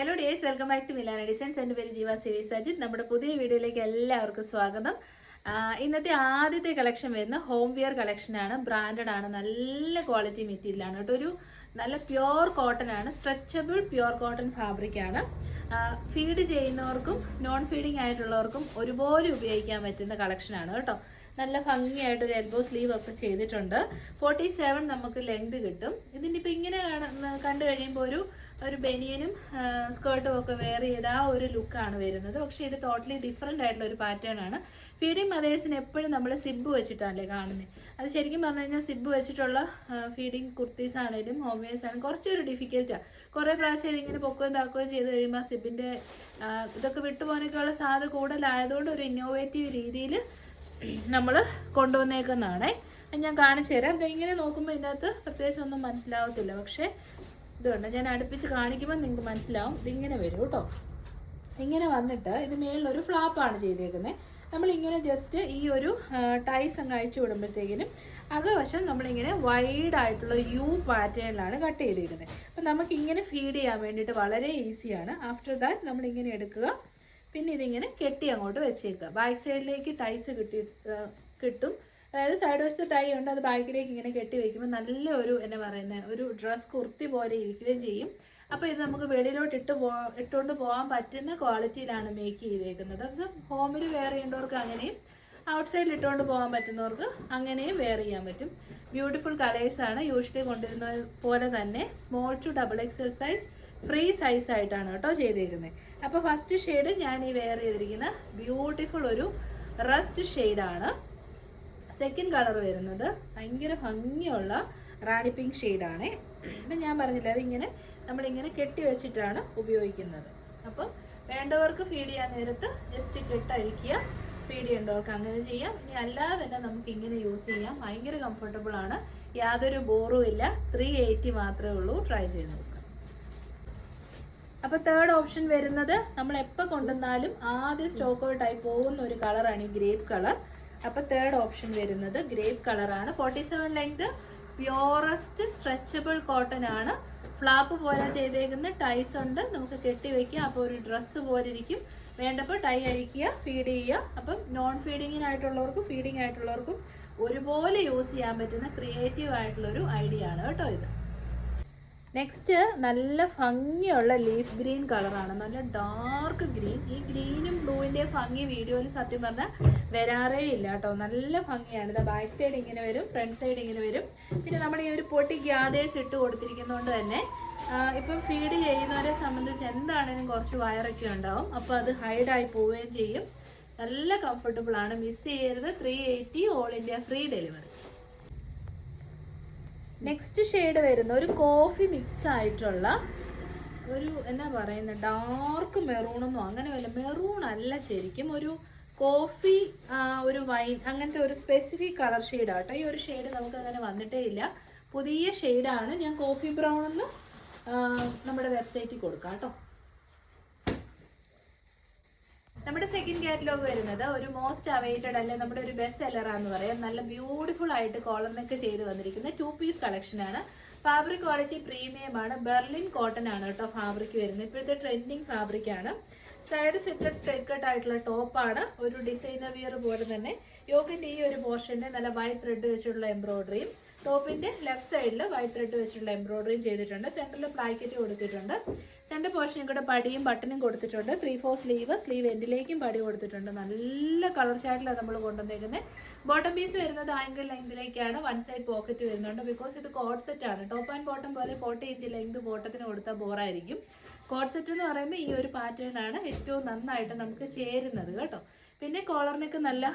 Hello dears welcome back to Milana designs എന്റെ പേര് ജീവ സിവി സജിത്. നമ്മുടെ പുതിയ വീഡിയോയിലേക്ക് എല്ലാവർക്കും സ്വാഗതം. ഇന്നത്തെ ആദ്യത്തെ കളക്ഷൻ വരുന്ന ഹോം വെയർ കളക്ഷനാണ് ബ്രാൻഡഡ് ആണ്. നല്ല ക്വാളിറ്റി മെറ്റീരിയലാണ് കേട്ടോ. ഒരു നല്ല പ്യുവർ കോട്ടൺ ആണ്. സ്ട്രെച്ചബിൾ പ്യുവർ കോട്ടൺ ഫാബ്രിക് ആണ്. ഫീഡ് ചെയ്യുന്നവർക്കും നോൺ ഫീഡിങ് ആയിട്ടുള്ളവർക്കും ഒരുപോലെ ഉപയോഗിക്കാൻ പറ്റുന്ന കളക്ഷനാണ് കേട്ടോ. നല്ല ഭംഗിയായിട്ട് ഒരു എൽബോ സ്ലീവ് ഒക്കെ ചെയ്തിട്ടുണ്ട്. ഫോർട്ടി സെവൻ നമുക്ക് ലെങ്ത് കിട്ടും. ഇതിന്റെ ഇപ്പം ഇങ്ങനെ കണ്ടു കഴിയുമ്പോൾ ഒരു ഒരു ബനിയനും സ്കേർട്ടും ഒക്കെ വെയർ ചെയ്ത ആ ഒരു ലുക്കാണ് വരുന്നത്. പക്ഷേ ഇത് ടോട്ടലി ഡിഫറെന്റ് ആയിട്ടുള്ള ഒരു പാറ്റേൺ ആണ്. ഫീഡിങ് മദേഴ്സിന് എപ്പോഴും നമ്മൾ സിബ് വെച്ചിട്ടാണല്ലേ കാണുന്നത് അത് ശരിക്കും പറഞ്ഞു കഴിഞ്ഞാൽ സിബ് വെച്ചിട്ടുള്ള ഫീഡിങ് കുർത്തീസ് ആണെങ്കിലും ഹോംവേഴ്സ് ആണ് കുറച്ചൊരു ഡിഫിക്കൽട്ടാണ് കുറേ പ്രാവശ്യം ഇതിങ്ങനെ പൊക്കുകയും താക്കുകയും ചെയ്ത് കഴിയുമ്പോൾ സിബിന്റെ ഇതൊക്കെ വിട്ടുപോകാനൊക്കെയുള്ള സാധ്യത കൂടുതലായതുകൊണ്ട് ഒരു ഇന്നോവേറ്റീവ് രീതിയിൽ നമ്മൾ കൊണ്ടുവന്നേക്കുന്നതാണേ. ഞാൻ കാണിച്ചു തരാം. ദേ ഇങ്ങനെ നോക്കുമ്പോൾ ഇതിനകത്ത് പ്രത്യേകിച്ച് ഒന്നും മനസ്സിലാവത്തില്ല. പക്ഷേ ഇതുണ്ട്. ഞാൻ അടുപ്പിച്ച് കാണിക്കുമ്പോൾ നിങ്ങൾക്ക് മനസ്സിലാവും. ഇതിങ്ങനെ വരും കേട്ടോ. ഇങ്ങനെ വന്നിട്ട് ഇത് മേളിലൊരു ഫ്ലാപ്പാണ് ചെയ്തേക്കുന്നത് നമ്മളിങ്ങനെ ജസ്റ്റ് ഈ ഒരു ടൈസ് അങ്ങ് അഴിച്ചു വിടുമ്പോഴത്തേക്കിനും അകവശം നമ്മളിങ്ങനെ വൈഡ് ആയിട്ടുള്ള യു പാറ്റേണിലാണ് കട്ട് ചെയ്തേക്കുന്നത് അപ്പം നമുക്ക് ഇങ്ങനെ ഫീഡ് ചെയ്യാൻ വേണ്ടിയിട്ട് വളരെ ഈസിയാണ് ആഫ്റ്റർ ദാറ്റ് നമ്മളിങ്ങനെ എടുക്കുക. പിന്നെ ഇതിങ്ങനെ കെട്ടി അങ്ങോട്ട് വെച്ചേക്കുക. ബാക്ക് സൈഡിലേക്ക് ടൈസ് കിട്ടി കിട്ടും. അതായത് സൈഡ് വശത്ത് ടൈ ഉണ്ട് അത് ബാക്കിലേക്ക് ഇങ്ങനെ കെട്ടി വയ്ക്കുമ്പോൾ നല്ല ഒരു എന്നാ പറയുന്നത് ഒരു ഡ്രസ് കുർത്തി പോലെ ഇരിക്കുകയും ചെയ്യും. അപ്പോൾ ഇത് നമുക്ക് വെളിയിലോട്ട് ഇട്ട് പോ ഇട്ടുകൊണ്ട് പോകാൻ പറ്റുന്ന ക്വാളിറ്റിയിലാണ് മേക്ക് ചെയ്തേക്കുന്നത്. അപ്പം ഹോമിൽ വെയർ ചെയ്യേണ്ടവർക്ക് അങ്ങനെയും ഔട്ട് സൈഡിൽ ഇട്ടുകൊണ്ട് പോകാൻ പറ്റുന്നവർക്ക് അങ്ങനെയും വെയർ ചെയ്യാൻ പറ്റും. ബ്യൂട്ടിഫുൾ കളേഴ്സാണ് യൂഷ്വലി കൊണ്ടിരുന്ന പോലെ തന്നെ. Small to double XL size free size ആയിട്ടാണ് കേട്ടോ ചെയ്തേക്കുന്നത്. അപ്പോൾ ഫസ്റ്റ് ഷെയ്ഡ് ഞാൻ ഈ വെയർ ചെയ്തിരിക്കുന്ന ബ്യൂട്ടിഫുൾ ഒരു റസ്റ്റ് ഷെയ്ഡാണ് സെക്കൻഡ് കളർ വരുന്നത് ഭയങ്കര ഭംഗിയുള്ള റാണി പിങ്ക് ഷെയ്ഡാണ് അപ്പം ഞാൻ പറഞ്ഞില്ല അതിങ്ങനെ നമ്മളിങ്ങനെ കെട്ടി വെച്ചിട്ടാണ് ഉപയോഗിക്കുന്നത്. അപ്പം വേണ്ടവർക്ക് ഫീഡ് ചെയ്യാൻ നേരത്ത് ജസ്റ്റ് കെട്ടഴിക്കുക ഫീഡ് ചെയ്യേണ്ടവർക്ക് അങ്ങനെ ചെയ്യാം. ഇനി അല്ലാതെ തന്നെ നമുക്ക് ഇങ്ങനെ യൂസ് ചെയ്യാം. ഭയങ്കര കംഫർട്ടബിൾ ആണ്. യാതൊരു ബോറും ഇല്ല. ത്രീ എയ്റ്റി മാത്രമേ ഉള്ളൂ. ട്രൈ ചെയ്ത് നോക്കാം. അപ്പോൾ തേർഡ് ഓപ്ഷൻ വരുന്നത് നമ്മൾ എപ്പോൾ കൊണ്ടുവന്നാലും ആദ്യം സ്റ്റോക്ക് ഔട്ടായി പോകുന്ന ഒരു കളറാണ് ഈ ഗ്രേപ്പ് കളർ അപ്പൊ തേർഡ് ഓപ്ഷൻ വരുന്നത് ഗ്രേപ്പ് കളറാണ് forty seven length purest stretchable cotton ആണ്. ഫ്ലാപ്പ് പോലെ ചെയ്തേക്കുന്ന ടൈസ് ഉണ്ട്. നമുക്ക് കെട്ടി വെക്കാം. അപ്പോൾ ഒരു ഡ്രസ്സ് പോലെ ഇരിക്കും. വേണ്ടപ്പോൾ ടൈ അഴിക്കുക ഫീഡ് ചെയ്യുക. അപ്പം നോൺ ഫീഡിങ്ങിനായിട്ടുള്ളവർക്കും ഫീഡിങ് ആയിട്ടുള്ളവർക്കും ഒരുപോലെ യൂസ് ചെയ്യാൻ പറ്റുന്ന ക്രിയേറ്റീവ് ആയിട്ടുള്ളൊരു ഐഡിയ ആണ് കേട്ടോ ഇത്. നെക്സ്റ്റ് നല്ല ഭംഗിയുള്ള ലീഫ് ഗ്രീൻ കളറാണ് നല്ല ഡാർക്ക് ഗ്രീൻ ഈ ഗ്രീനും ബ്ലൂവിന്റെ ഭംഗി വീഡിയോയിൽ സത്യം പറഞ്ഞാൽ വരാറേ ഇല്ല കേട്ടോ. നല്ല ഭംഗിയാണ്. ഇതാ ബാക്ക് സൈഡ് ഇങ്ങനെ വരും ഫ്രണ്ട് സൈഡ് ഇങ്ങനെ വരും. പിന്നെ നമ്മൾ ഈ ഒരു പൊട്ടി ഗ്യാദേഴ്സ് ഇട്ട് കൊടുത്തിരിക്കുന്നതുകൊണ്ട് തന്നെ ഇപ്പം ഫീഡ് ചെയ്യുന്നവരെ സംബന്ധിച്ച് എന്താണേലും കുറച്ച് വയറൊക്കെ ഉണ്ടാവും. അപ്പോൾ അത് ഹൈഡായി പോവുകയും ചെയ്യും. നല്ല കംഫർട്ടബിളാണ് മിസ് ചെയ്യരുത്. Three eighty all India free delivery next shade വരുന്ന ഒരു കോഫി മിക്സ് ആയിട്ടുള്ള ഒരു എന്നാ പറയുന്ന ഡാർക്ക് മെറൂണൊന്നും അങ്ങനെ വല്ല മെറൂൺ അല്ല ശരിക്കും. ഒരു കോഫി ഒരു വൈൻ അങ്ങനത്തെ ഒരു സ്പെസിഫിക് കളർ ഷെയ്ഡാട്ടോ ഈ ഒരു ഷെയ്ഡ് നമുക്ക് അങ്ങനെ വന്നിട്ടേ ഇല്ല. പുതിയ ഷെയ്ഡാണ് ഞാൻ കോഫി ബ്രൗൺ എന്ന് നമ്മുടെ വെബ്സൈറ്റിൽ കൊടുക്കാം കേട്ടോ. നമ്മുടെ സെക്കൻഡ് കാറ്റലോഗ് വരുന്നത് ഒരു മോസ്റ്റ് അവൈറ്റഡ് അല്ലെ നമ്മുടെ ഒരു ബെസ്റ്റ് സെല്ലറാന്ന് പറയാം. നല്ല ബ്യൂട്ടിഫുൾ ആയിട്ട് കോളറിനൊക്കെ ചെയ്ത് വന്നിരിക്കുന്ന ടു പീസ് കളക്ഷൻ ആണ്. ഫാബ്രിക് ക്വാളിറ്റി പ്രീമിയം ആണ്. ബെർലിൻ കോട്ടൺ ആണ് കേട്ടോ ഫാബ്രിക് വരുന്നത്. ഇപ്പോഴത്തെ ട്രെൻഡിങ് ഫാബ്രിക് ആണ്. സൈഡ് സിറ്റഡ് സ്ട്രൈറ്റ് കട്ട് ആയിട്ടുള്ള ടോപ്പാണ് ഒരു ഡിസൈനർ വിയർ പോലെ തന്നെ. യോഗിന്റെ ഈ ഒരു പോർഷന്റെ നല്ല വൈറ്റ് ത്രെഡ് വെച്ചിട്ടുള്ള എംബ്രോയിഡറിയും ടോപ്പിന്റെ ലെഫ്റ്റ് സൈഡിൽ വൈറ്റ് ത്രെഡ് വെച്ചിട്ടുള്ള എംബ്രോയിഡറിയും ചെയ്തിട്ടുണ്ട്. സെന്ററിൽ പ്ലാക്കറ്റ് കൊടുത്തിട്ടുണ്ട്. സെന്റർ പോർഷനും കൂടെ പടിയും ബട്ടനും കൊടുത്തിട്ടുണ്ട്. ത്രീ ഫോർ സ്ലീവ് സ്ലീവ് എൻഡിലേക്കും പടി കൊടുത്തിട്ടുണ്ട്. നല്ല കളർ ചാർട്ടിലാണ് നമ്മൾ കൊണ്ടുവന്നേക്കുന്നത് ബോട്ടം പീസ് വരുന്നത് ആംഗിൾ ലെങ്തിലേക്കാണ് വൺ സൈഡ് പോക്കറ്റ് വരുന്നുണ്ട്. ബിക്കോസ് ഇത് കോഡ് സെറ്റ് ആണ്. ടോപ്പ് ആൻഡ് ബോട്ടം പോലെ ഫോർട്ടി ഇഞ്ച് ലെങ്ത് ബോട്ടത്തിന് കൊടുത്താൽ ബോറായിരിക്കും കോഡ് സെറ്റ് എന്ന് പറയുമ്പോൾ ഈ ഒരു പാറ്റേൺ ആണ് ഏറ്റവും നന്നായിട്ട് നമുക്ക് ചേരുന്നത് കേട്ടോ. പിന്നെ കോളറിനൊക്കെ നല്ല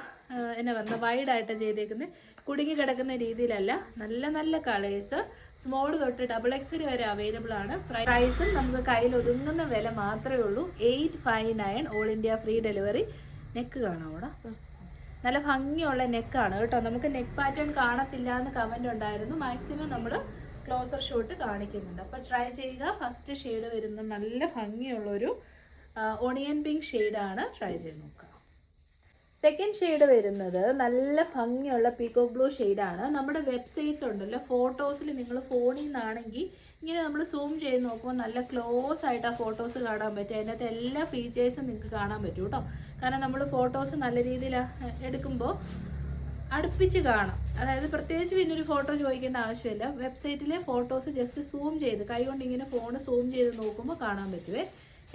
എന്നാ പറയുക വൈഡായിട്ട് ചെയ്തേക്കുന്നത് കുടുങ്ങി കിടക്കുന്ന രീതിയിലല്ല. നല്ല നല്ല കളേഴ്സ് സ്മോൾ തൊട്ട് ഡബിൾ എക്സ് വരെ അവൈലബിൾ ആണ്. പ്രൈസും നമുക്ക് കയ്യിൽ ഒതുങ്ങുന്ന വില മാത്രമേ ഉള്ളൂ. Eight five nine all India free delivery neck കാണാമോടാ നല്ല ഭംഗിയുള്ള നെക്കാണ് കേട്ടോ. നമുക്ക് നെക്ക് പാറ്റേൺ കാണത്തില്ല എന്ന് കമന്റ് ഉണ്ടായിരുന്നു. മാക്സിമം നമ്മൾ ക്ലോസർ ഷോട്ട് കാണിക്കുന്നുണ്ട്. അപ്പോൾ ട്രൈ ചെയ്യുക. ഫസ്റ്റ് ഷെയ്ഡ് വരുന്ന നല്ല ഭംഗിയുള്ളൊരു ഒണിയൻ പിങ്ക് ഷെയ്ഡാണ് ട്രൈ ചെയ്ത് നോക്കുക സെക്കൻഡ് ഷെയ്ഡ് വരുന്നത് നല്ല ഭംഗിയുള്ള പീക്കോ ബ്ലൂ ഷെയ്ഡാണ് നമ്മുടെ വെബ്സൈറ്റിലുണ്ടല്ലോ ഫോട്ടോസിൽ നിങ്ങൾ ഫോണിൽ നിന്നാണെങ്കിൽ ഇങ്ങനെ നമ്മൾ സൂം ചെയ്ത് നോക്കുമ്പോൾ നല്ല ക്ലോസ് ആയിട്ട് ആ ഫോട്ടോസ് കാണാൻ പറ്റും. അതിനകത്ത് എല്ലാ ഫീച്ചേഴ്സും നിങ്ങൾക്ക് കാണാൻ പറ്റും കേട്ടോ കാരണം നമ്മൾ ഫോട്ടോസ് നല്ല രീതിയിൽ എടുക്കുമ്പോൾ അടുപ്പിച്ച് കാണാം. അതായത് പ്രത്യേകിച്ച് പിന്നെ ഒരു ഫോട്ടോ ചോദിക്കേണ്ട ആവശ്യമില്ല. വെബ്സൈറ്റിലെ ഫോട്ടോസ് ജസ്റ്റ് സൂം ചെയ്ത് കൈകൊണ്ട് ഇങ്ങനെ ഫോൺ സൂം ചെയ്ത് നോക്കുമ്പോൾ കാണാൻ പറ്റുമേ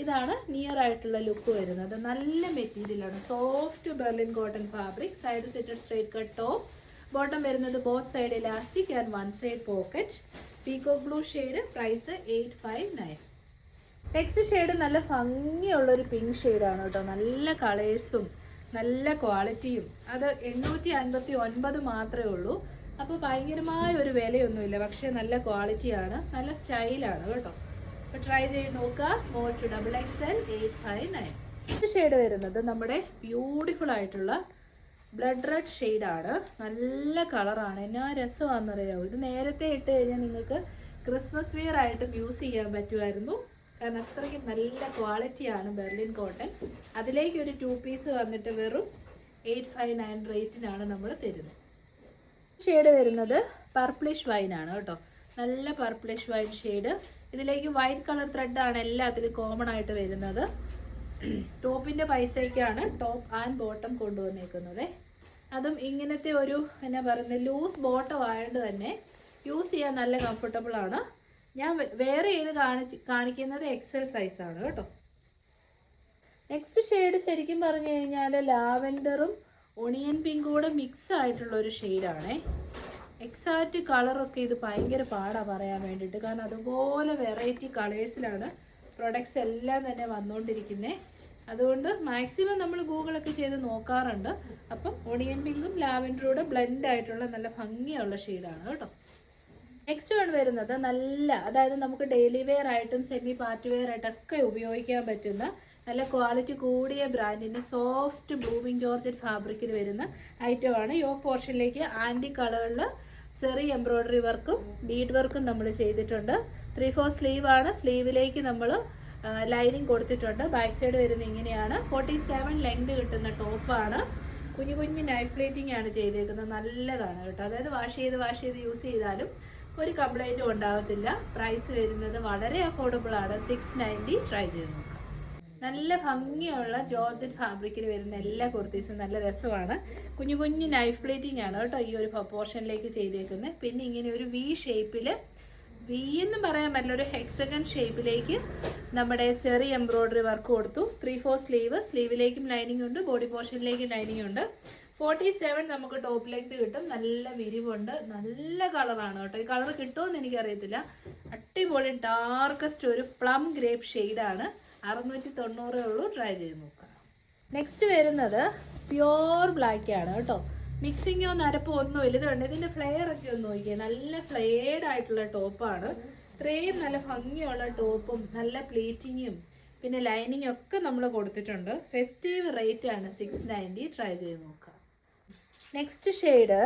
ഇതാണ് നിയർ ആയിട്ടുള്ള ലുക്ക് വരുന്നത്. നല്ല മെറ്റീരിയലാണ് soft Berlin cotton fabric side seated straight cut top bottom വരുന്നത് both side elastic and one side pocket peacock blue shade price eight five nine next shade നല്ല ഭംഗിയുള്ള ഒരു പിങ്ക് ഷെയ്ഡാണ് കേട്ടോ. നല്ല കളേഴ്സും നല്ല ക്വാളിറ്റിയും അത് എണ്ണൂറ്റി അൻപത്തി ഒൻപത് മാത്രമേ ഉള്ളൂ. അപ്പോൾ ഭയങ്കരമായ ഒരു വിലയൊന്നുമില്ല. പക്ഷേ നല്ല ക്വാളിറ്റിയാണ് നല്ല സ്റ്റൈലാണ് കേട്ടോ. അപ്പോൾ ട്രൈ ചെയ്ത് നോക്കുക. Small to double X L eight five nine shade വരുന്നത് നമ്മുടെ ബ്യൂട്ടിഫുൾ ആയിട്ടുള്ള ബ്ലഡ് റെഡ് ഷെയ്ഡാണ് നല്ല കളറാണ് എന്നാ രസമാണെന്നറിയാമോ ഇത് നേരത്തെ ഇട്ട് കഴിഞ്ഞാൽ നിങ്ങൾക്ക് ക്രിസ്മസ് വെയർ ആയിട്ടും യൂസ് ചെയ്യാൻ പറ്റുമായിരുന്നു. കാരണം അത്രയ്ക്കും നല്ല ക്വാളിറ്റിയാണ് ബെർലിൻ കോട്ടൺ അതിലേക്ക് ഒരു ടു പീസ് വന്നിട്ട് വെറും എയ്റ്റ് ഫൈവ് നയൻ റേറ്റിനാണ് നമ്മൾ തരുന്നത്. ഷെയ്ഡ് വരുന്നത് പർപ്പിളിഷ് വൈനാണ് കേട്ടോ. നല്ല പർപ്പിളിഷ് വൈൻ ഷെയ്ഡ് ഇതിലേക്ക് വൈറ്റ് കളർ ത്രെഡാണ് എല്ലാത്തിലും കോമൺ ആയിട്ട് വരുന്നത്. ടോപ്പിന്റെ പൈസയ്ക്കാണ് ടോപ്പ് ആൻഡ് ബോട്ടം കൊണ്ടുവന്നേക്കുന്നത്. അതും ഇങ്ങനത്തെ ഒരു എന്നാ പറയുന്നത് ലൂസ് ബോട്ടം ആയതുകൊണ്ട് തന്നെ യൂസ് ചെയ്യാൻ നല്ല കംഫർട്ടബിൾ ആണ്. ഞാൻ വേറെ ഏത് കാണിച്ച് കാണിക്കുന്നത് എക്സൽ സൈസാണ് കേട്ടോ. നെക്സ്റ്റ് ഷെയ്ഡ് ശരിക്കും പറഞ്ഞു കഴിഞ്ഞാൽ ലാവൻഡറും ഒണിയൻ പിങ്കും കൂടെ മിക്സ് ആയിട്ടുള്ള ഒരു ഷെയ്ഡാണേ എക്സാക്റ്റ് കളറൊക്കെ ഇത് ഭയങ്കര പാടാണ് പറയാൻ വേണ്ടിയിട്ട് കാരണം അതുപോലെ വെറൈറ്റി കളേഴ്സിലാണ് പ്രൊഡക്ട്സ് എല്ലാം തന്നെ വന്നുകൊണ്ടിരിക്കുന്നത് അതുകൊണ്ട് മാക്സിമം നമ്മൾ ഗൂഗിളൊക്കെ ചെയ്ത് നോക്കാറുണ്ട്. അപ്പം ഒണിയൻ പിങ്കും ലാവൻഡറൂടെ ബ്ലെൻഡ് ആയിട്ടുള്ള നല്ല ഭംഗിയുള്ള ഷെയ്ഡാണ് കേട്ടോ. നെക്സ്റ്റ് വൺ വരുന്നത് നല്ല അതായത് നമുക്ക് ഡെയിലി വെയർ ആയിട്ടും സെമി പാർട്ടി വെയർ ആയിട്ടൊക്കെ ഉപയോഗിക്കാൻ പറ്റുന്ന നല്ല ക്വാളിറ്റി കൂടിയ ബ്രാൻഡിന്റെ സോഫ്റ്റ് ബ്ലൂമിങ് ജോർജറ്റ് ഫാബ്രിക്കിൽ വരുന്ന ഐറ്റമാണ് യോ പോർഷനിലേക്ക് ആന്റി കളറിൽ സെറി എംബ്രോയ്ഡറി വർക്കും ബീഡ് വർക്കും നമ്മൾ ചെയ്തിട്ടുണ്ട്. ത്രീ ഫോർ സ്ലീവ് ആണ്. സ്ലീവിലേക്ക് നമ്മൾ ലൈനിങ് കൊടുത്തിട്ടുണ്ട്. ബാക്ക് സൈഡ് വരുന്നത് ഇങ്ങനെയാണ്. ഫോർട്ടി സെവൻ ലെങ്ത് കിട്ടുന്ന ടോപ്പാണ് കുഞ്ഞു കുഞ്ഞു നൈഫ് പ്ലേറ്റിംഗ് ആണ് ചെയ്തേക്കുന്നത്. നല്ലതാണ് കേട്ടോ. അതായത് വാഷ് ചെയ്ത് വാഷ് ചെയ്ത് യൂസ് ചെയ്താലും ഒരു കംപ്ലൈന്റും ഉണ്ടാകത്തില്ല പ്രൈസ് വരുന്നത് വളരെ അഫോർഡബിൾ ആണ്. സിക്സ് നയന്റി ട്രൈ ചെയ്ത് നോക്കാം നല്ല ഭംഗിയുള്ള ജോർജറ്റ് ഫാബ്രിക്കിൽ വരുന്ന എല്ലാ കുർത്തീസും നല്ല രസമാണ്. കുഞ്ഞു കുഞ്ഞു നൈഫ് പ്ലേറ്റിംഗ് ആണ് കേട്ടോ ഈ ഒരു പോർഷനിലേക്ക് ചെയ്തേക്കുന്നത് പിന്നെ ഇങ്ങനെ ഒരു വി ഷേപ്പിൽ വി എന്ന് പറയാൻ പറ്റില്ല ഒരു ഹെക്സഗൺ ഷേപ്പിലേക്ക് നമ്മുടെ സെറി എംബ്രോയ്ഡറി വർക്ക് കൊടുത്തു. ത്രീ ഫോർ സ്ലീവ് സ്ലീവിലേക്കും ലൈനിങ് ഉണ്ട് ബോഡി പോർഷനിലേക്കും ലൈനിങ് ഉണ്ട്. ഫോർട്ടി സെവൻ നമുക്ക് ടോപ്പ് ലെങ്ത് കിട്ടും. നല്ല വിരിവുണ്ട് നല്ല കളറാണ് കേട്ടോ. ഈ കളർ കിട്ടുമെന്ന് എനിക്കറിയത്തില്ല. അടിപൊളി ഡാർക്കസ്റ്റ് ഒരു പ്ലം ഗ്രേപ്പ് ഷെയ്ഡാണ് അറുന്നൂറ്റി തൊണ്ണൂറേ ഉള്ളൂ. ട്രൈ ചെയ്ത് നോക്കാം. നെക്സ്റ്റ് വരുന്നത് പ്യോർ ബ്ലാക്ക് ആണ് കേട്ടോ. മിക്സിങ്ങോ നരപ്പോ ഒന്നും ഇല്ല. ഇതുണ്ട് ഫ്ലെയർ ഒക്കെ ഒന്ന് നോക്കിയാൽ നല്ല ഫ്ലെയർഡ് ആയിട്ടുള്ള ടോപ്പാണ് ഇത്രയും നല്ല ഭംഗിയുള്ള ടോപ്പും നല്ല പ്ലീറ്റിങ്ങും പിന്നെ ലൈനിങ് ഒക്കെ നമ്മൾ കൊടുത്തിട്ടുണ്ട്. ഫെസ്റ്റീവ് റേറ്റ് ആണ് സിക്സ് നയന്റി ട്രൈ ചെയ്ത് നോക്കാം. നെക്സ്റ്റ് ഷെയ്ഡ്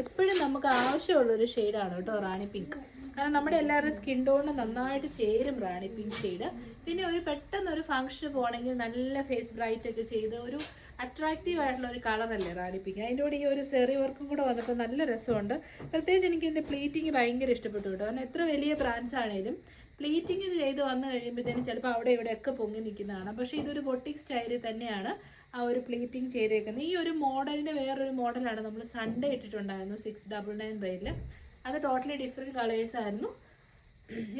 എപ്പോഴും നമുക്ക് ആവശ്യമുള്ളൊരു ഷെയ്ഡാണ് കേട്ടോ റാണി പിങ്ക് കാരണം നമ്മുടെ എല്ലാവരുടെയും സ്കിൻ ടോണിന് നന്നായിട്ട് ചേരും റാണി പിങ്ക് ഷെയ്ഡ് പിന്നെ ഒരു പെട്ടെന്ന് ഒരു ഫംഗ്ഷന് പോകണമെങ്കിൽ നല്ല ഫേസ് ബ്രൈറ്റ് ഒക്കെ ചെയ്ത് ഒരു അട്രാക്റ്റീവ് ആയിട്ടുള്ള ഒരു കളറല്ലേ റാണി പിങ്ക് അതിന്റെ കൂടെ ഈ ഒരു സെറി വർക്കും കൂടെ വന്നപ്പോൾ നല്ല രസമുണ്ട്. പ്രത്യേകിച്ച് എനിക്ക് എന്റെ പ്ലീറ്റിങ് ഭയങ്കര ഇഷ്ടപ്പെട്ടു കേട്ടോ. കാരണം എത്ര വലിയ ബ്രാൻഡ്സ് ആണെങ്കിലും പ്ലീറ്റിങ് ചെയ്ത് വന്നു കഴിയുമ്പോഴത്തേനും ചിലപ്പോൾ അവിടെ ഇവിടെ ഒക്കെ പൊങ്ങി നിൽക്കുന്നതാണ്. പക്ഷേ ഇതൊരു ബൊട്ടിക് സ്റ്റൈലിൽ തന്നെയാണ് ആ ഒരു പ്ലീറ്റിംഗ് ചെയ്തേക്കുന്നത്. ഈ ഒരു മോഡലിന്റെ വേറൊരു മോഡലാണ് നമ്മൾ സൺഡേ ഇട്ടിട്ടുണ്ടായിരുന്നു സിക്സ് ഡബിൾ നയൻ റേറ്റിൽ അത് ടോട്ടലി ഡിഫറെന്റ് കളേഴ്സ് ആയിരുന്നു.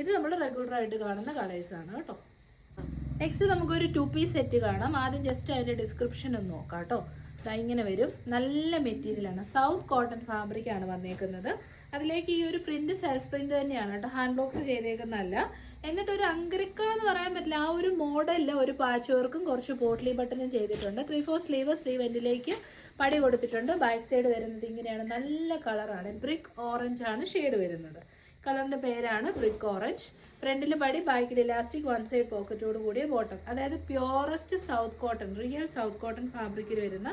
ഇത് നമ്മൾ റെഗുലറായിട്ട് കാണുന്ന കളേഴ്സാണ് കേട്ടോ. നെക്സ്റ്റ് നമുക്കൊരു ടു പീസ് സെറ്റ് കാണാം. ആദ്യം ജസ്റ്റ് അതിന്റെ ഡിസ്ക്രിപ്ഷൻ ഒന്ന് നോക്കാം കേട്ടോ ഇങ്ങനെ വരും. നല്ല മെറ്റീരിയലാണ് സൗത്ത് കോട്ടൺ ഫാബ്രിക് ആണ് വന്നേക്കുന്നത്. അതിലേക്ക് ഈ ഒരു പ്രിന്റ് സെൽഫ് പ്രിന്റ് തന്നെയാണ് കേട്ടോ ഹാൻഡ് ബോക്സ് ചെയ്തേക്കുന്നതല്ല. എന്നിട്ട് ഒരു അങ്കരിക്ക എന്ന് പറയാൻ പറ്റില്ല. ആ ഒരു മോഡലിൽ ഒരു പാച്ച് വർക്കും കുറച്ച് പോട്ട്ലി ബട്ടനും ചെയ്തിട്ടുണ്ട്. ത്രീ ഫോർ സ്ലീവ് സ്ലീവ് എൻഡിലേക്ക് പടി കൊടുത്തിട്ടുണ്ട്. ബാക്ക് സൈഡ് വരുന്നത് ഇങ്ങനെയാണ്. നല്ല കളറാണ് ബ്രിക്ക് ഓറഞ്ച് ആണ് ഷെയ്ഡ് വരുന്നത്. കളറിന്റെ പേരാണ് ബ്രിക്ക് ഓറഞ്ച്. ഫ്രണ്ടിൽ പടി ബാക്കിൽ ഇലാസ്റ്റിക് വൺ സൈഡ് പോക്കറ്റോട് കൂടിയ ബോട്ടം. അതായത് purest south cotton real south cotton ഫാബ്രിക്കിൽ വരുന്ന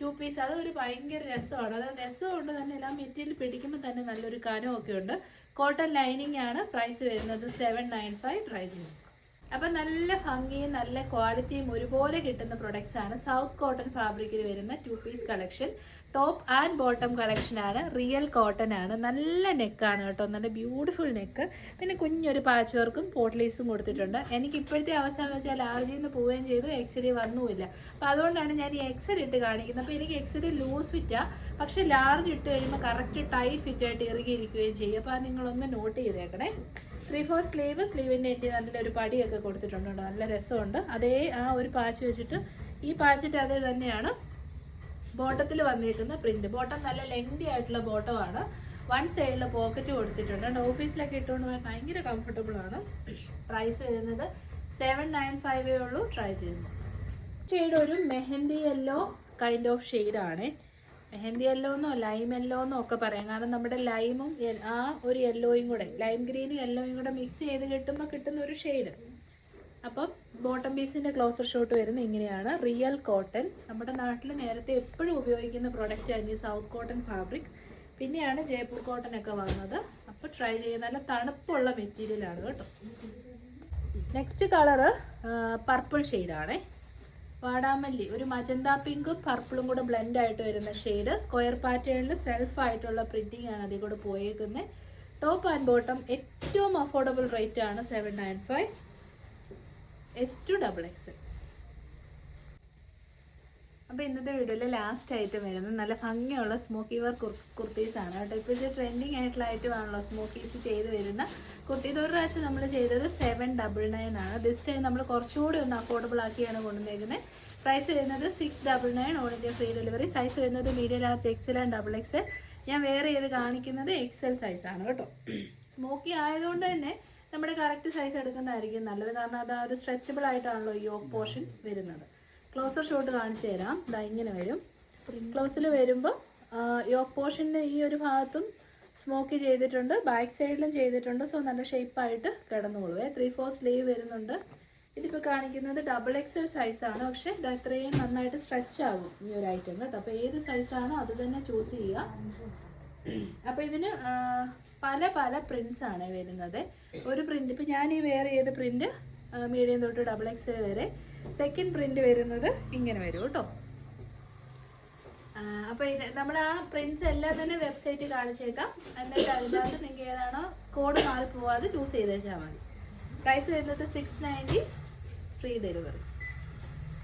ടു പീസ്. അത് ഒരു ഭയങ്കര രസമാണ്. അത് രസമുണ്ട് തന്നെ എല്ലാം മെറ്റീരിയൽ പിടിക്കുമ്പോൾ തന്നെ നല്ലൊരു കനമൊക്കെ ഉണ്ട്. കോട്ടൺ ലൈനിങ് ആണ് പ്രൈസ് വരുന്നത് സെവൻ നയൻ ഫൈവ് പ്രൈസ് അപ്പൊ നല്ല ഭംഗിയും നല്ല ക്വാളിറ്റിയും ഒരുപോലെ കിട്ടുന്ന പ്രൊഡക്ട്സ് ആണ് സൗത്ത് കോട്ടൺ ഫാബ്രിക്കിൽ വരുന്ന two piece collection. Top and bottom ആണ്. റിയൽ കോട്ടൺ ആണ്. നല്ല നെക്കാണ് കേട്ടോ. നല്ല ബ്യൂട്ടിഫുൾ നെക്ക് പിന്നെ കുഞ്ഞൊരു പാച്ച് വർക്കും പോട്ട്ലീസും കൊടുത്തിട്ടുണ്ട്. എനിക്ക് ഇപ്പോഴത്തെ അവസ്ഥ എന്ന് വെച്ചാൽ ലാർജിൽ നിന്ന് പോവുകയും ചെയ്തു. എക്സരി വന്നുമില്ല. അപ്പം അതുകൊണ്ടാണ് ഞാൻ ഈ എക്സൽ ഇട്ട് കാണിക്കുന്നത്. അപ്പോൾ എനിക്ക് എക്സരി ലൂസ് ഫിറ്റാ പക്ഷേ ലാർജ് ഇട്ട് കഴിയുമ്പോൾ കറക്റ്റ് ടൈറ്റ് ഫിറ്റായിട്ട് ഇറുകിയിരിക്കുകയും ചെയ്യും. അപ്പോൾ അത് നിങ്ങളൊന്ന് നോട്ട് ചെയ്തേക്കണേ. ത്രീ ഫോർ സ്ലീവ് സ്ലീവിന്റെ എന്റെ നല്ലൊരു പടിയൊക്കെ കൊടുത്തിട്ടുണ്ട് നല്ല രസമുണ്ട്. അതേ ആ ഒരു പാച്ച് വെച്ചിട്ട് ഈ പാച്ചിട്ട് അതേ തന്നെയാണ്. ബോട്ടത്തിൽ വന്നിരിക്കുന്ന പ്രിന്റ്. ബോട്ടം നല്ല ലെങ്തി ആയിട്ടുള്ള ബോട്ടമാണ്. വൺ സൈഡിൽ പോക്കറ്റ് കൊടുത്തിട്ടുണ്ട്. ഓഫീസിലൊക്കെ ഇട്ടുകൊണ്ട് പോയാൽ ഭയങ്കര കംഫർട്ടബിൾ ആണ്. പ്രൈസ് വരുന്നത് സെവൻ നയൻ ഫൈവേ ഉള്ളൂ. ട്രൈ ചെയ്യുന്നു. ഷെയ്ഡ് ഒരു മെഹന്തി യെല്ലോ കൈൻഡ് ഓഫ് ഷെയ്ഡാണ് മെഹന്തി യെല്ലോ എന്നോ ലൈം യെല്ലോ എന്നോ ഒക്കെ പറയാം. കാരണം നമ്മുടെ ലൈമും ആ ഒരു യെല്ലോയും കൂടെ ലൈം ഗ്രീനും യെല്ലോയും കൂടെ മിക്സ് ചെയ്ത് കിട്ടുമ്പോൾ കിട്ടുന്ന ഒരു ഷെയ്ഡ് അപ്പം ബോട്ടം പീസിന്റെ ക്ലോസർ ഷോട്ട് വരുന്നത് ഇങ്ങനെയാണ്. റിയൽ കോട്ടൺ നമ്മുടെ നാട്ടിൽ നേരത്തെ എപ്പോഴും ഉപയോഗിക്കുന്ന പ്രോഡക്റ്റ് ആയിരുന്നു സൗത്ത് കോട്ടൺ ഫാബ്രിക് പിന്നെയാണ് ജയ്പൂർ കോട്ടൺ ഒക്കെ വന്നത്. അപ്പോൾ ട്രൈ ചെയ്യുന്ന നല്ല തണുപ്പുള്ള മെറ്റീരിയലാണ് കേട്ടോ. നെക്സ്റ്റ് കളറ് പർപ്പിൾ ഷെയ്ഡാണേ വാടാമല്ലി ഒരു മജന്ത പിങ്കും പർപ്പിളും കൂടെ ബ്ലെൻഡ് ആയിട്ട് വരുന്ന ഷെയ്ഡ് സ്ക്വയർ പാറ്റേണിൽ സെൽഫ് ആയിട്ടുള്ള പ്രിന്റിംഗ് ആണ് അതിൽ കൂടെ പോയേക്കുന്നത് ടോപ്പ് ആൻഡ് ബോട്ടം ഏറ്റവും അഫോർഡബിൾ റേറ്റ് ആണ് seven nine five S to double X അപ്പോൾ ഇന്നത്തെ വീഡിയോയിലെ ലാസ്റ്റ് ഐറ്റം വരുന്നത് നല്ല ഭംഗിയുള്ള സ്മോക്കി വർ കുർത്തീസ് ആണ് കേട്ടോ. ഇപ്പോഴത്തെ ട്രെൻഡിങ് ആയിട്ടുള്ള ഐറ്റം ആണല്ലോ സ്മോക്കീസ് ചെയ്ത് വരുന്ന കുർത്തി ഒരു പ്രാവശ്യം നമ്മൾ ചെയ്തത് സെവൻ ഡബിൾ നയൻ ആണ്. ദിസ് ടൈം നമ്മൾ കുറച്ചുകൂടി ഒന്ന് അഫോർഡബിൾ ആക്കിയാണ് കൊണ്ടുവന്നേക്കുന്നത്. പ്രൈസ് വരുന്നത് six double nine all India free delivery size വരുന്നത് medium large XL and double XL ഞാൻ വേറെ ചെയ്ത് കാണിക്കുന്നത് എക്സൽ സൈസാണ് കേട്ടോ. സ്മോക്കി ആയതുകൊണ്ട് തന്നെ നമ്മുടെ കറക്റ്റ് സൈസ് എടുക്കുന്നതായിരിക്കും നല്ലത്. കാരണം അത് ആ ഒരു സ്ട്രെച്ചബിൾ ആയിട്ടാണല്ലോ ഈ യോക്ക് പോർഷൻ വരുന്നത്. ക്ലോസർ ഷോട്ട് കാണിച്ചു തരാം. ഇതാ ഇങ്ങനെ വരും. ക്ലോസിൽ വരുമ്പോൾ യോക്ക് പോർഷന് ഈ ഒരു ഭാഗത്തും സ്മോക്ക് ചെയ്തിട്ടുണ്ട്. ബാക്ക് സൈഡിലും ചെയ്തിട്ടുണ്ട്. സോ നല്ല ഷേപ്പായിട്ട് കിടന്നുകൊള്ളുവേ. ത്രീ ഫോർ സ്ലീവ് വരുന്നുണ്ട്. ഇതിപ്പോൾ കാണിക്കുന്നത് ഡബിൾ എക്സൽ സൈസാണ് പക്ഷേ ഇത് അത്രയും നന്നായിട്ട് സ്ട്രെച്ച് ആകും ഈ ഒരു ഐറ്റം കേട്ടോ അപ്പോൾ ഏത് സൈസാണോ അത് തന്നെ ചൂസ് ചെയ്യുക. അപ്പോൾ ഇതിന് പല പല പ്രിന്റ്സ് ആണ് വരുന്നത്. ഒരു പ്രിന്റ് ഇപ്പൊ ഞാൻ ഈ വേറെ ഏത് പ്രിന്റ് മീഡിയം തൊട്ട് ഡബിൾ എക്സ് വരെ സെക്കൻഡ് പ്രിന്റ് വരുന്നത് ഇങ്ങനെ വരും കേട്ടോ അപ്പോൾ ഇത് നമ്മൾ ആ പ്രിന്റ്സ് എല്ലാം തന്നെ വെബ്സൈറ്റ് കാണിച്ചേക്കാം. എന്നിട്ട് അതിനകത്ത് നിങ്ങൾക്ക് ഏതാണോ കോഡ് മാറി പോവാതെ ചൂസ് ചെയ്ത് വെച്ചാൽ മതി. പ്രൈസ് വരുന്നത് സിക്സ് നയന്റി ഫ്രീ ഡെലിവറി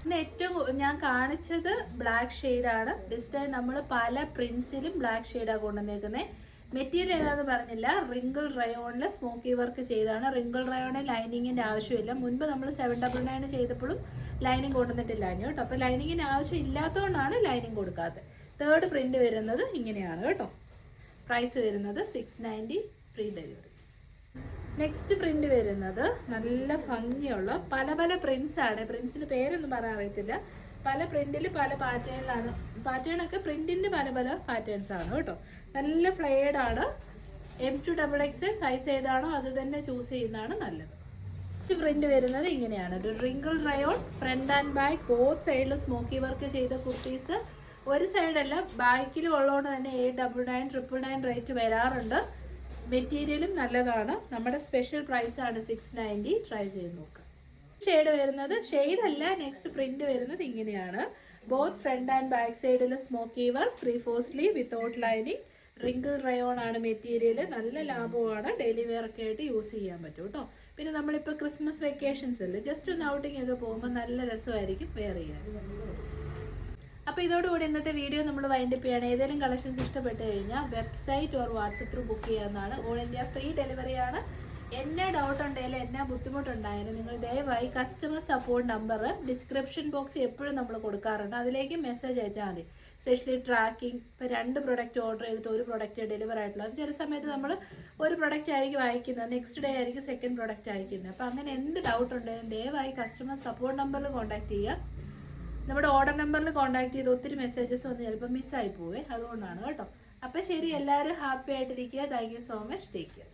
പിന്നെ ഏറ്റവും ഞാൻ കാണിച്ചത് ബ്ലാക്ക് ആണ്. ദിസ് ടൈം നമ്മൾ പല പ്രിന്റ്സിലും ബ്ലാക്ക് ഷെയ്ഡാണ് കൊണ്ടുവന്നേക്കുന്നത് മെറ്റീരിയൽ ഏതാന്ന് പറഞ്ഞില്ല. റിങ്കിൾ റയോണിൽ സ്മോക്കി വർക്ക് ചെയ്താണ് റിങ്കിൾ റയോണിൽ ലൈനിങ്ങിന്റെ ആവശ്യമില്ല. മുൻപ് നമ്മൾ സെവൻ ഡബിൾ നയൻ ചെയ്തപ്പോഴും ലൈനിങ് കൊണ്ടുവന്നിട്ടില്ല കേട്ടോ. അപ്പോൾ ലൈനിങ്ങിന് ആവശ്യം ഇല്ലാത്തതുകൊണ്ടാണ് ലൈനിങ് കൊടുക്കാത്തത്. തേർഡ് പ്രിന്റ് വരുന്നത് ഇങ്ങനെയാണ് കേട്ടോ. പ്രൈസ് വരുന്നത് six ninety free delivery next print വരുന്നത് നല്ല ഭംഗിയുള്ള പല പല പ്രിന്റ്സ് ആണ്. പ്രിന്റ്സിന് പേരൊന്നും പറയാൻ അറിയത്തില്ല. പല പ്രിന്റിൽ പല പാറ്റേണിലാണ് പാറ്റേൺ ഒക്കെ പ്രിന്റിന്റെ പല പല പാറ്റേൺസ് ആണ് കേട്ടോ. നല്ല ഫ്ലെയർഡ് ആണ്. M to double X size ഏതാണോ അത് തന്നെ ചൂസ് ചെയ്യുന്നതാണ് നല്ലത്. നെക്സ്റ്റ് പ്രിന്റ് വരുന്നത് ഇങ്ങനെയാണ്. ഒരു wrinkle rayon front and back both സൈഡിൽ സ്മോക്കി വർക്ക് ചെയ്ത കുർത്തീസ് ഒരു സൈഡല്ല ബാക്കിലും ഉള്ളതുകൊണ്ട് തന്നെ eight double nine triple nine rate വരാറുണ്ട്. മെറ്റീരിയലും നല്ലതാണ്. നമ്മുടെ സ്പെഷ്യൽ പ്രൈസ് ആണ് സിക്സ് നയന്റി ട്രൈ ചെയ്ത് നോക്കുക ഷെയ്ഡ് വരുന്നത് ഷെയ്ഡ് അല്ല നെക്സ്റ്റ് പ്രിന്റ് വരുന്നത് ഇങ്ങനെയാണ്. ബോത്ത് ഫ്രണ്ട് ആൻഡ് ബാക്ക് സൈഡിൽ smock ഈവർ three four sleeve without lining wrinkle rayon ആണ് മെറ്റീരിയൽ നല്ല ലാഭമാണ് ഡെയിലി വെയർ ഒക്കെ ആയിട്ട് യൂസ് ചെയ്യാൻ പറ്റും കേട്ടോ. പിന്നെ നമ്മളിപ്പോൾ ക്രിസ്മസ് വെക്കേഷൻസ് അല്ലേ? ജസ്റ്റ് ഒന്ന് ഔട്ടിംഗ് ഒക്കെ പോകുമ്പോൾ നല്ല രസമായിരിക്കും വെയർ ചെയ്യാൻ. അപ്പോൾ ഇതോടുകൂടി ഇന്നത്തെ വീഡിയോ നമ്മൾ വൈൻഡപ്പ് ചെയ്യണം. ഏതെങ്കിലും കളക്ഷൻസ് ഇഷ്ടപ്പെട്ട് കഴിഞ്ഞാൽ website or WhatsApp through book ചെയ്യാവുന്നതാണ്. ഓൾ ഇന്ത്യ ഫ്രീ ഡെലിവറി ആണ്. എന്നെ ഡൗട്ട് ഉണ്ടെങ്കിലും എന്നാ ബുദ്ധിമുട്ടുണ്ടായാലും നിങ്ങൾ ദയവായി customer support number description box എപ്പോഴും നമ്മൾ കൊടുക്കാറുണ്ട്. അതിലേക്ക് മെസ്സേജ് അയച്ചാൽ മതി. സ്പെഷ്യലി ട്രാക്കിംഗ് ഇപ്പോൾ രണ്ട് പ്രൊഡക്റ്റ് ഓർഡർ ചെയ്തിട്ട് ഒരു പ്രൊഡക്റ്റ് ഡെലിവർ ആയിട്ടുള്ളൂ അത് ചില സമയത്ത് നമ്മൾ ഒരു പ്രൊഡക്റ്റ് ആയിരിക്കും അയക്കുന്നത് നെക്സ്റ്റ് ഡേ ആയിരിക്കും സെക്കൻഡ് പ്രൊഡക്റ്റ് അയക്കുന്നത് അപ്പോൾ അങ്ങനെ എന്ത് ഡൗട്ട് ഉണ്ടെങ്കിലും ദയവായി കസ്റ്റമർ സപ്പോർട്ട് നമ്പറിൽ കോൺടാക്ട് ചെയ്യുക. നമ്മുടെ ഓർഡർ നമ്പറിൽ കോൺടാക്ട് ചെയ്ത് ഒത്തിരി മെസ്സേജസ് വന്ന് ചിലപ്പോൾ മിസ്സായി പോവേ. അതുകൊണ്ടാണ് കേട്ടോ. അപ്പം ശരി എല്ലാവരും ഹാപ്പി ആയിട്ടിരിക്കുക. Thank you so much take care